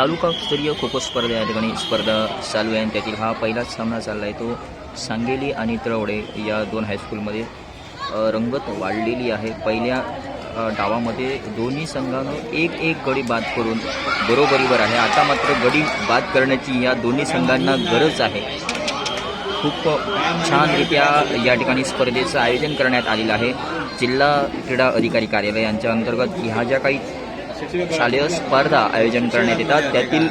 तालुकास्तरीय खो खो स्पर्धा या ठिकाणी स्पर्धा चालू आहे आणि त्यातील हा पहिलाच सामना चालला आहे तो सांगेली आणि त्रवडे या दोन हायस्कूलमध्ये रंगत वाढलेली आहे. पहिल्या डावामध्ये दोन्ही संघानं एक एक गडी बाद करून बरोबरीवर आहे. आता मात्र गडी बाद करण्याची या दोन्ही संघांना गरज आहे. खूप छानरित्या या ठिकाणी स्पर्धेचं आयोजन करण्यात आलेलं आहे. जिल्हा क्रीडा अधिकारी कार्यालय यांच्या अंतर्गत ह्या ज्या काही शालेय स्पर्धा आयोजन करण्यात येतात. त्यातील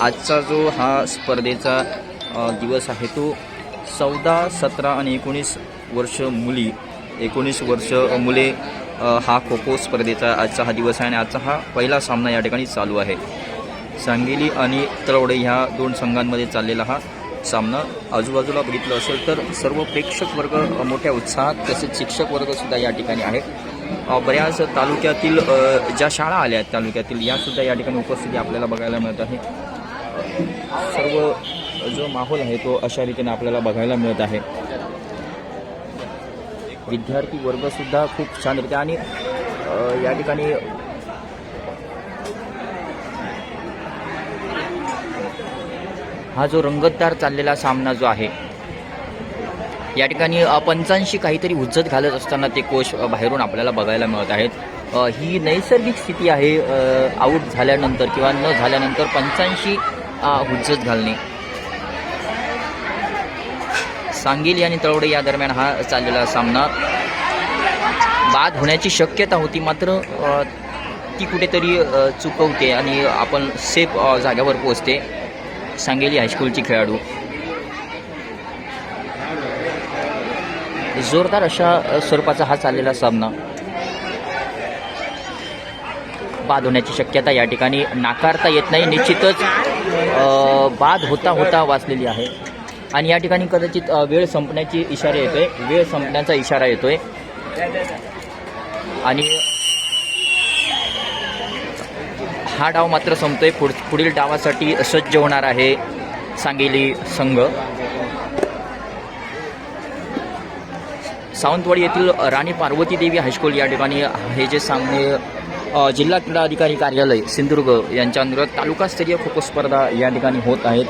आजचा जो हा स्पर्धेचा दिवस आहे तो चौदा सतरा आणि एकोणीस वर्ष मुली एकोणीस वर्ष मुले हा खो खो स्पर्धेचा आजचा हा दिवस आहे आणि आजचा हा पहिला सामना या ठिकाणी चालू आहे. सांगेली आणि तळवडे ह्या दोन संघांमध्ये चाललेला हा सामना आजूबाजूला बघितलं असेल तर सर्व प्रेक्षक वर्ग मोठ्या उत्साहात तसेच शिक्षक वर्गसुद्धा या ठिकाणी आहेत. बऱ्याच तालुक्यातील ज्या शाळा आल्या आहेत तालुक्यातील यासुद्धा या ठिकाणी उपस्थिती आपल्याला बघायला मिळत आहे. सर्व जो माहोल आहे तो अशा रीतीने आपल्याला बघायला मिळत आहे. विद्यार्थी वर्गसुद्धा खूप छान छानरित्या आणि या ठिकाणी हा जो रंगतदार चाललेला सामना जो आहे या ठिकाणी पंचांशी काहीतरी उज्जत घालत असताना ते कोश बाहेरून आपल्याला बघायला मिळत आहेत. ही नैसर्गिक स्थिती आहे आऊट झाल्यानंतर किंवा न झाल्यानंतर पंचांशी हुज्जत घालणे. सांगेली आणि तळवडे या दरम्यान हा चाललेला सामना. बाद होण्याची शक्यता होती मात्र ती कुठेतरी चुकवते आणि आपण सेफ जाग्यावर पोहोचते. सांगेली हायस्कूलची खेळाडू. जोरदार अशा स्वरूपाचा हा चाललेला सामना. बाद होण्याची शक्यता या ठिकाणी नाकारता येत नाही. निश्चितच बाद होता होता वाचलेली आहे. आणि या ठिकाणी कदाचित वेळ संपण्याची इशारा येतोय. वेळ संपण्याचा इशारा येतोय. आणि हा डाव मात्र संपतोय. पुढ पुढील डावासाठी सज्ज होणार आहे सांगेली संघ. सावंतवाडी येथील राणी पार्वती देवी हायस्कूल या ठिकाणी हे जे सामने जिल्हा क्रीडा अधिकारी कार्यालय सिंधुदुर्ग यांच्या अंतर्गत तालुकास्तरीय खो खो स्पर्धा या ठिकाणी होत आहेत.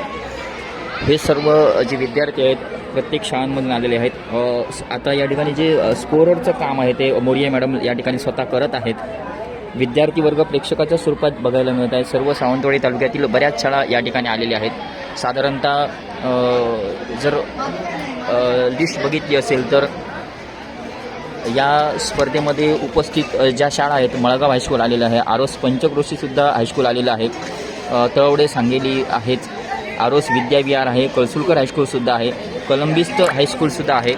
हे सर्व जे विद्यार्थी आहेत प्रत्येक शाळांमधून आलेले आहेत. आता या ठिकाणी जे स्कोररचं काम आहे ते मोरिया मॅडम या ठिकाणी स्वतः करत आहेत. विद्यार्थी वर्ग प्रेक्षकाच्या स्वरूपात बघायला मिळत आहे. सर्व सावंतवाडी तालुक्यातील बऱ्याच शाळा या ठिकाणी आलेल्या आहेत. साधारणतः जर लिस्ट बघितली असेल तर या स्पर्धेमध्ये उपस्थित ज्या शाळा आहेत मळगाव हायस्कूल आलेलं आहे आरोस पंचक्रोशीसुद्धा हायस्कूल आलेलं आहे. तळवडे सांगेली आहेत आरोस विद्याविहार आहे कळसुलकर हायस्कूलसुद्धा आहे कलंबिस्त हायस्कूलसुद्धा आहे.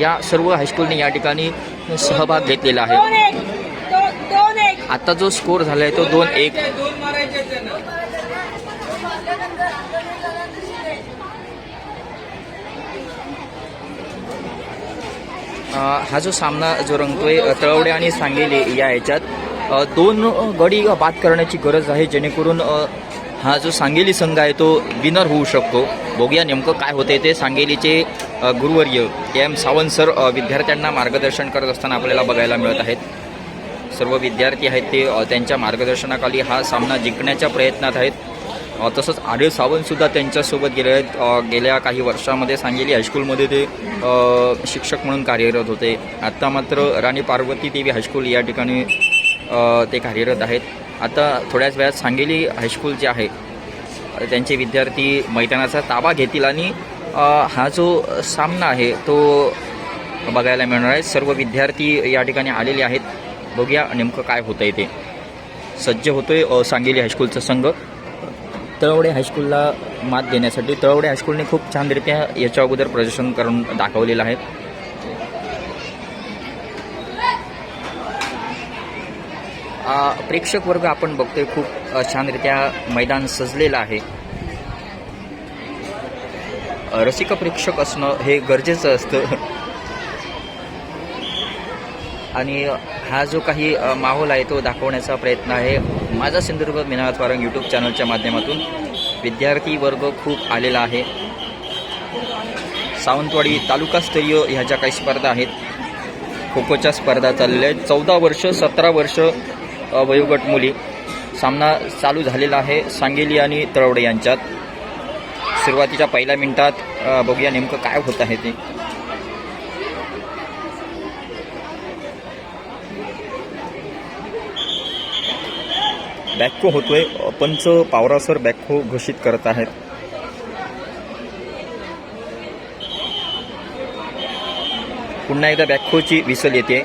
या सर्व हायस्कूलने या ठिकाणी सहभाग घेतलेला आहे. आता जो स्कोर झाला आहे तो दोन एक दोन मारायचे त्यांना अ, हा जो सामना जो रंगतोय तळवडे आणि सांगेली या ह्याच्यात दोन गडी बाद करण्याची गरज आहे जेणेकरून हा जो सांगेली संघ आहे तो विनर होऊ शकतो. बघूया नेमकं काय होते ते सांगेलीचे गुरुवर्य एम सावंत सर विद्यार्थ्यांना मार्गदर्शन करत असताना आपल्याला बघायला मिळत आहेत. सर्व विद्यार्थी आहेत ते त्यांच्या मार्गदर्शनाखाली हा सामना जिंकण्याच्या प्रयत्नात आहेत. तसंच आर्य सावंतसुद्धा त्यांच्यासोबत गेले आहेत गेल्या काही वर्षामध्ये सांगेली हायस्कूलमध्ये ते शिक्षक म्हणून कार्यरत होते. आत्ता मात्र राणी पार्वती देवी हायस्कूल या ठिकाणी ते कार्यरत आहेत. आता थोड्याच वेळात सांगेली हायस्कूल जे आहे त्यांचे विद्यार्थी मैदानाचा ताबा घेतील आणि हा जो सामना आहे तो बघायला मिळणार आहे. सर्व विद्यार्थी या ठिकाणी आलेले आहेत. बघूया नेमकं काय होतंय ते. सज्ज होतोय सांगेली हायस्कूलचा संघ. तळवडे हायस्कूलला मात देण्यासाठी तळवडे हायस्कूलने खूप छानरित्या याच्या अगोदर प्रदर्शन करून दाखवलेलं आहे. प्रेक्षक वर्ग आपण बघतोय खूप छानरित्या मैदान सजलेलं आहे. रसिक प्रेक्षक असणं हे गरजेचं असतं. आणि हा जो काही माहोल आहे तो दाखवण्याचा प्रयत्न आहे. माझा सिंधुदुर्ग मिनाळत वारंग यूट्यूब चॅनलच्या माध्यमातून विद्यार्थी वर्ग खूप आलेला आहे. सावंतवाडी तालुकास्तरीय ह्या ज्या काही स्पर्धा आहेत. खो खोच्या स्पर्धा चाललेल्या आहेत. चौदा वर्ष सतरा वर्ष वयोगट मुली सामना चालू झालेला आहे सांगेली आणि तळवडे यांच्यात. सुरुवातीच्या पहिल्या मिनिटात बघूया नेमकं काय होत आहे ते. बॅकखो होतोय पंच पावरासर बॅकखो घोषित करत आहेत. पुन्हा एकदा बॅकखोची विसल येते.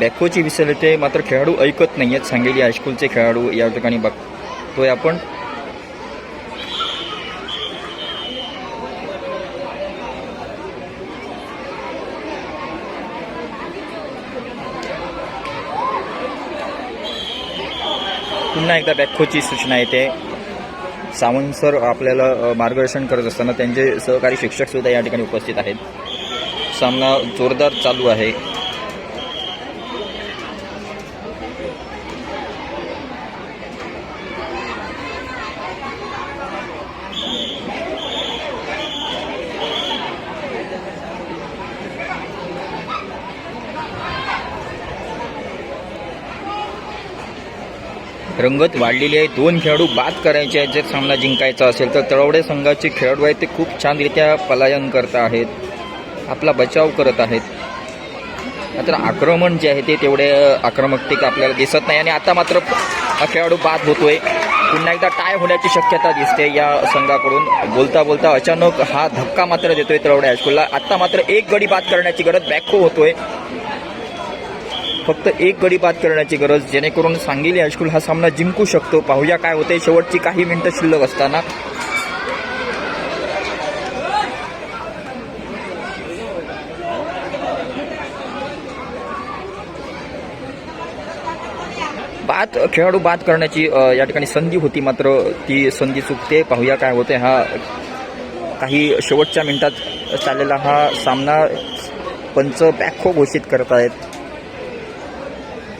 बॅकखोची विसल येते मात्र खेळाडू ऐकत नाही आहेत सांगेली हायस्कूलचे खेळाडू या ठिकाणी बघतोय आपण. पुन्हा एकदा बॅकखोची सूचना येते. सावंत सर आपल्याला मार्गदर्शन करत असताना त्यांचे सहकारी शिक्षक सुद्धा या ठिकाणी उपस्थित आहेत. सामना जोरदार चालू आहे. रंगत वाढलेली आहे. दोन खेळाडू बाद करायचे आहेत. जर सामना जिंकायचा असेल तर तळवडे संघाचे खेळाडू आहेत ते खूप छानरित्या पलायन करत आहेत. आपला बचाव करत आहेत. मात्र आक्रमण जे आहे ते तेवढे आक्रमकतेक आपल्याला दिसत नाही. आणि आता मात्र हा खेळाडू बाद होतोय. पुन्हा एकदा टाय होण्याची शक्यता दिसते या संघाकडून. बोलता बोलता अचानक हा धक्का मात्र देतोय तळवडे हायस्कूलला. आत्ता मात्र एक गडी बाद करण्याची गरज बॅकहो होतोय. फक्त एक गडी बाद करण्याची गरज जेणेकरून सांगली हायस्कूल हा सामना जिंकू शकतो. पाहूया काय होते शेवटची काही मिनिटं शिल्लक असताना. बाद खेळाडू बाद करण्याची या ठिकाणी संधी होती मात्र ती संधी चुकते. पाहूया काय होते हा काही शेवटच्या मिनिटात चाललेला हा सामना पंच बॅखो हो घोषित करत आहेत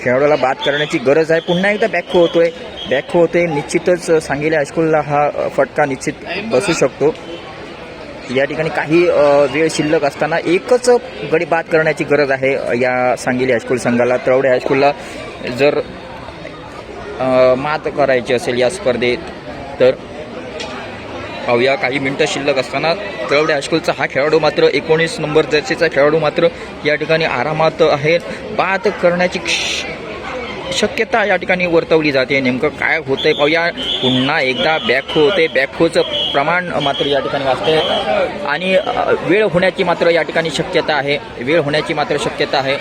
खेळाडूला बाद करण्याची गरज आहे. पुन्हा एकदा बॅक होतोय. बॅक होते निश्चितच सांगेल्या हायस्कूलला हा फटका निश्चित बसू शकतो. या ठिकाणी काही वेळ शिल्लक असताना एकच गडी बाद करण्याची गरज आहे या सांगेली हायस्कूल संघाला. तळवडे हायस्कूलला जर मात करायची असेल या स्पर्धेत तर पाहूया. काही मिनटं शिल्लक असताना तळवडे हायस्कूलचा हा खेळाडू मात्र एकोणीस नंबर जर्सीचा खेळाडू मात्र या ठिकाणी आरामात आहे. बाद करण्याची क्ष- शक्यता या ठिकाणी वर्तवली जाते. नेमकं काय होतंय पाहूया. पुन्हा एकदा बॅकहो होते. बॅकहोचं प्रमाण मात्र या ठिकाणी वाचते आणि वेळ होण्याची मात्र या ठिकाणी शक्यता आहे. वेळ होण्याची मात्र शक्यता आहे.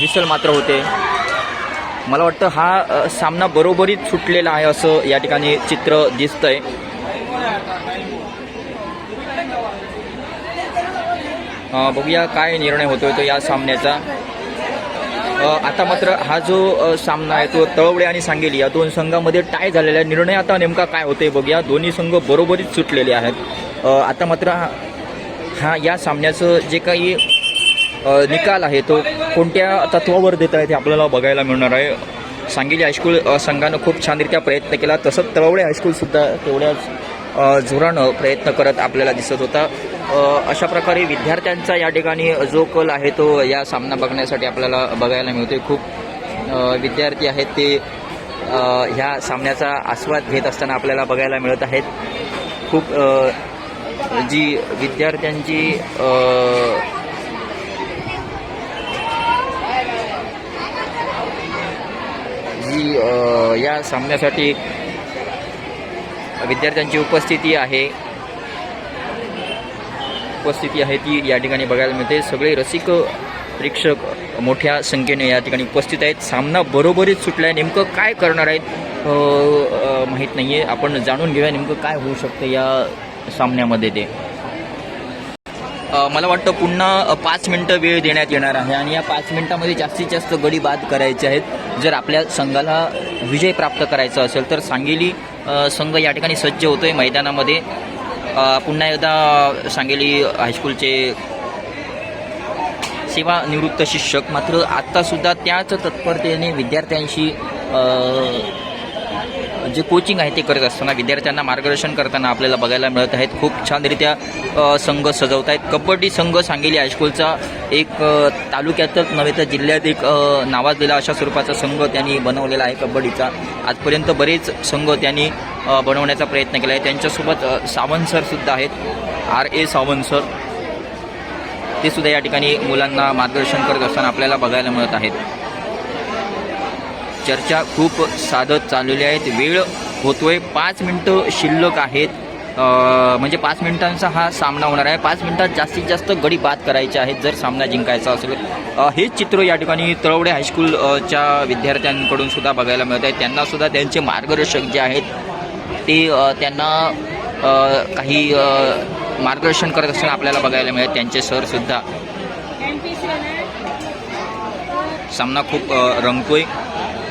विसल मात्र होते. मला वाटतं हा सामना बरोबरीत सुटलेला आहे असं या ठिकाणी चित्र दिसतंय. बघूया काय निर्णय होतोय तो या सामन्याचा. आता मात्र हा जो सामना आहे तो तळवडे आणि सांगेली. या दोन संघामध्ये टाय झालेला आहे निर्णय आता नेमका काय होतोय बघूया. दोन्ही संघ बरोबरीच सुटलेले आहेत. आता मात्र हा- या सामन्याचं जे काही निकाल आहे तो कोणत्या तत्वावर देत आहे ते आपल्याला बघायला मिळणार आहे. सांगेली हायस्कूल संघानं खूप छानरित्या प्रयत्न केला. तसंच तळवडे हायस्कूलसुद्धा तेवढ्याच अ, प्रयत्न करत आपल्याला दिसत होता. अशा प्रकारे विद्यार्थ्यांचा या ठिकाणी जो कल आहे तो या सामना बघण्यासाठी आपल्याला बघायला मिळतो खूप विद्यार्थी आहेत ते ह्या सामन्याचा आस्वाद घेत असताना आपल्याला बघायला मिळत आहेत. खूप जी विद्यार्थ्यांची जी या सामन्यासाठी विद्यार्थ्यांची उपस्थिती आहे. उपस्थिती आहे ती या ठिकाणी बघायला मिळते. सगळे रसिक प्रेक्षक मोठ्या संख्येने या ठिकाणी उपस्थित आहेत. सामना बरोबरीच सुटला आहे नेमकं काय करणार आहेत माहीत नाही आहे आपण जाणून घेऊया नेमकं काय होऊ शकतं या सामन्यामध्ये ते. मला वाटतं पुन्हा पाच मिनटं वेळ देण्यात येणार आहे आणि या पाच मिनिटामध्ये जास्तीत जास्त गडी बाद करायचे आहेत. जर आपल्या संघाला विजय प्राप्त करायचा असेल तर सांगेली संघ या ठिकाणी सज्ज होतो आहे मैदानामध्ये पुन्हा एकदा सांगेली हायस्कूलचे सेवानिवृत्त शिक्षक. मात्र आत्तासुद्धा त्याच तत्परतेने विद्यार्थ्यांशी जे कोचिंग आहे ते करत असताना विद्यार्थ्यांना मार्गदर्शन करताना आपल्याला बघायला मिळत आहेत. खूप छानरित्या संघ सजवत आहेत कबड्डी संघ सांगेली हायस्कूलचा एक तालुक्यातच नव्हे तर जिल्ह्यात एक नावाजलेला अशा स्वरूपाचा संघ त्यांनी बनवलेला आहे कबड्डीचा. आजपर्यंत बरेच संघ त्यांनी बनवण्याचा प्रयत्न केला आहे त्यांच्यासोबत सावंत सरसुद्धा आहेत. आर ए सावंत सर ते सुद्धा या ठिकाणी मुलांना मार्गदर्शन करत असताना आपल्याला बघायला मिळत आहेत. चर्चा खूप साधत चाललेली आहेत. वेळ होतोय. पाच मिनटं शिल्लक आहेत. म्हणजे पाच मिनिटांचा हा सामना होणार आहे. पाच मिनिटात जास्तीत जास्त गडी बाद करायचे आहेत जर सामना जिंकायचा असेल हेच चित्र या ठिकाणी तळवडे हायस्कूलच्या विद्यार्थ्यांकडून सुद्धा बघायला मिळत आहे. त्यांनासुद्धा त्यांचे मार्गदर्शक जे आहेत ते त्यांना काही मार्गदर्शन करत असताना आपल्याला बघायला मिळत. त्यांचे सरसुद्धा सामना खूप रंगतोय.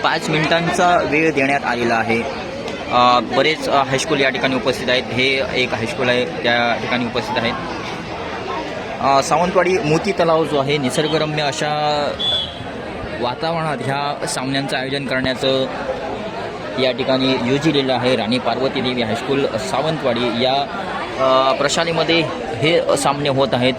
पाच मिनिटांचा वेळ देण्यात आलेला आहे. बरेच हायस्कूल या ठिकाणी उपस्थित आहेत. हे एक हायस्कूल आहे त्या ठिकाणी उपस्थित आहेत. सावंतवाडी मोती तलाव जो आहे निसर्गरम्य अशा वातावरणात ह्या सामन्यांचं आयोजन करण्याचं या ठिकाणी योजिलेलं आहे. राणी पार्वती देवी हायस्कूल सावंतवाडी या प्रशालेमध्ये हे सामने होत आहेत.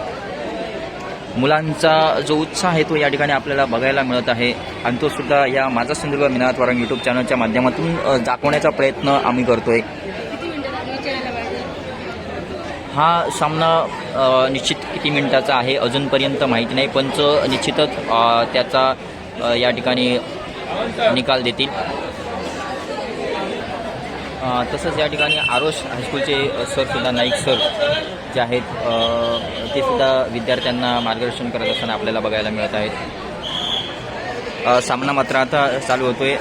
मुलांचा जो उत्साह आहे तो या ठिकाणी आपल्याला बघायला मिळत आहे. आणि तो सुद्धा या माझा सिंधुदुर्ग मिनात वारंग यूट्यूब चॅनलच्या माध्यमातून दाखवण्याचा प्रयत्न आम्ही करतोय. हा सामना निश्चित किती मिनिटाचा आहे अजूनपर्यंत माहिती नाही पंच निश्चितच त्याचा या ठिकाणी निकाल देतील. तसंच या ठिकाणी आरोश हायस्कूलचे सरसुद्धा नाईक सर जे आहेत ते सुद्धा विद्यार्थ्यांना मार्गदर्शन करत असताना आपल्याला बघायला मिळत आहेत. सामना मात्र आता चालू होतोय.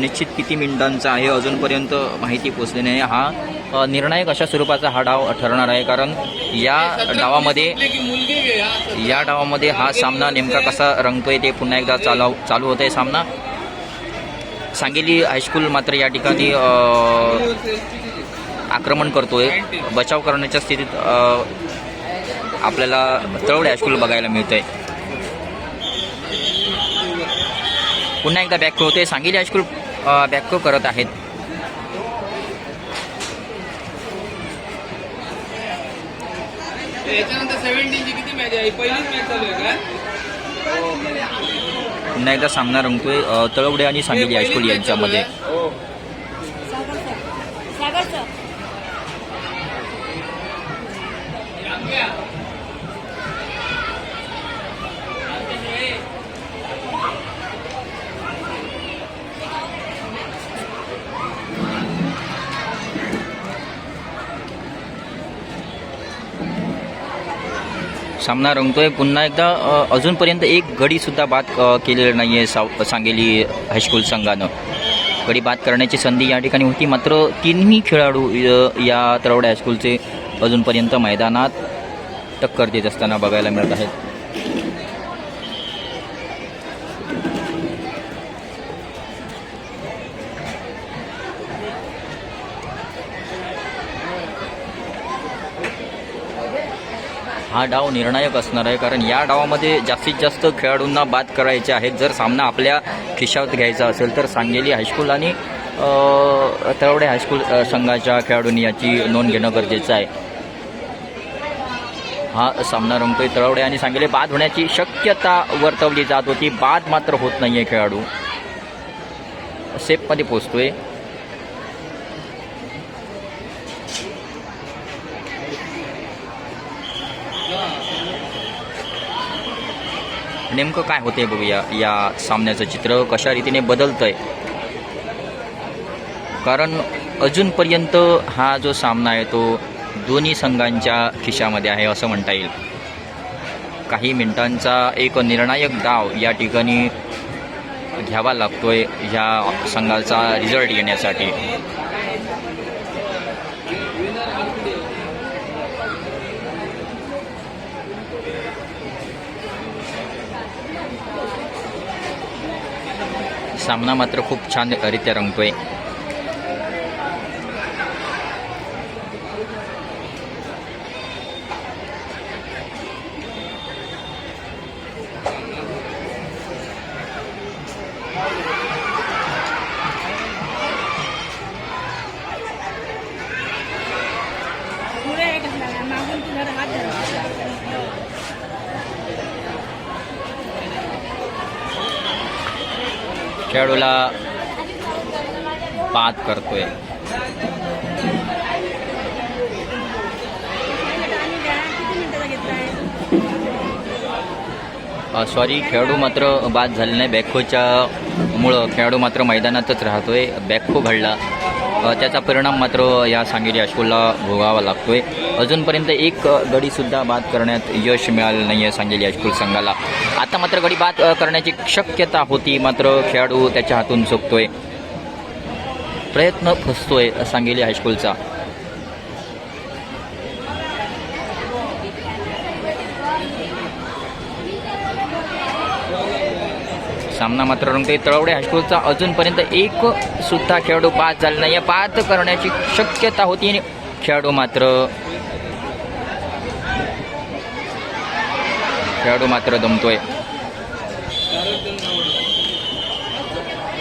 निश्चित किती मिनिटांचा आहे अजूनपर्यंत माहिती पोचली नाही. हा निर्णायक अशा स्वरूपाचा हा डाव ठरणार आहे कारण या डावामध्ये या डावामध्ये हा सामना नेमका कसा रंगतोय ते पुन्हा एकदा चालव चालू होत आहे सामना. सांगेली हायस्कूल मात्र या ठिकाणी आक्रमण करतोय. बचाव करण्याच्या स्थितीत आपल्याला तळवडे हायस्कूल बघायला मिळतंय. पुन्हा एकदा बॅक होते. सांगेली हायस्कूल बॅक करत आहेत. याच्यानंतर सेव्हन्टीनची किती मॅच आहे? पहिलीच मॅच चालू आहे का? पुन्हा एकदा सामना रंगतोय तळवडे आणि सांगली हायस्कूल यांच्यामध्ये. सामना रंगतोय. पुन्हा एकदा अजूनपर्यंत एक गडीसुद्धा बाद केलेलं नाही आहे साव सांगेली हायस्कूल संघानं. गडी बाद करण्याची संधी या ठिकाणी होती. मात्र तिन्ही खेळाडू या तळवडे हायस्कूलचे अजूनपर्यंत मैदानात टक्कर देत असताना बघायला मिळत आहेत. हा डाव निर्णायक असणार आहे. कारण या डावामध्ये जास्तीत जास्त खेळाडूंना बाद करायचे आहेत. जर सामना आपल्या खिशात घ्यायचा असेल तर सांगेली हायस्कूल आणि तळवडे हायस्कूल संघाच्या खेळाडूंनी याची नोंद घेणं गरजेचं आहे. हा सामना रंगतोय तळवडे आणि सांगेली बाद होण्याची शक्यता वर्तवली जात होती. बाद मात्र होत नाहीये खेळाडू. सेफमध्ये पोचतोय नेमकं काय होते बघूया या सामन्याचं चित्र कशा रीतीने बदलतंय? कारण अजूनपर्यंत हा जो सामना आहे तो दोन्ही संघांच्या खिशामध्ये आहे असं म्हणता येईल. काही मिनिटांचा एक निर्णायक डाव या ठिकाणी घ्यावा लागतोय ह्या संघाचा रिझल्ट येण्यासाठी. सामना मात्र खूप छान रित्या रंगतोय. खेळाडूला बाद करतोय. सॉरी खेळाडू मात्र बाद झाले नाही. बॅकखोच्या मुळं खेळाडू मात्र मैदानातच राहतोय. बॅकखो घडला. त्याचा परिणाम मात्र या सांगेली हायस्कूलला भोगावा लागतोय. अजूनपर्यंत एक गडीसुद्धा बाद करण्यात यश मिळालं नाही आहे सांगेली हायस्कूल संघाला. आता मात्र गडी बाद करण्याची शक्यता होती मात्र खेळाडू त्याच्या हातून चुकतोय प्रयत्न फसतोय सांगेली हायस्कूलचा सामना मात्र रंगते तळवडे हायस्कूलचा अजूनपर्यंत एक सुद्धा खेळाडू बाद झाला नाही बाद करण्याची शक्यता होती आणि खेळाडू मात्र खेळाडू मात्र दमतोय.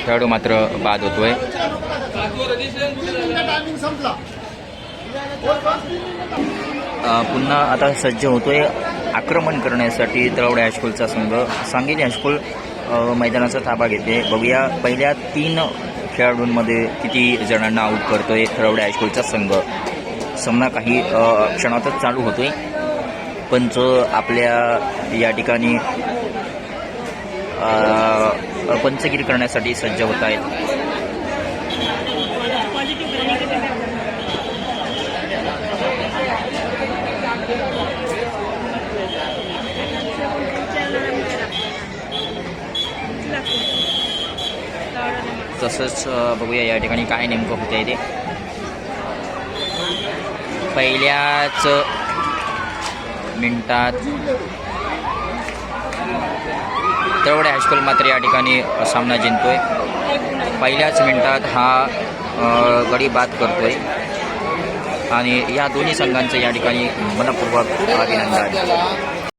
खेळाडू मात्र बाद होतोय. पुन्हा आता सज्ज होतोय आक्रमण करण्यासाठी तळवडे हायस्कूलचा संघ. सांगेली हायस्कूल मैदानाचा ताबा घेते. बघूया पहिल्या तीन खेळाडूंमध्ये किती जणांना आऊट करतोय तळवडे हायस्कूलचा संघ. सामना काही क्षणातच चालू होतोय. पंच आपल्या या ठिकाणी पंचगिर पंचगिरी करण्यासाठी सज्ज होत आहेत. तसंच बघूया या ठिकाणी काय नेमकं होतंय ते. पहिल्याच मिनटात तेवढे हायस्कूल मात्र या ठिकाणी सामना जिंकतोय पहिल्याच मिनटात हा गडी बाद करतोय. आणि या दोन्ही संघांचं या ठिकाणी मनपूर्वक अभिनंदन.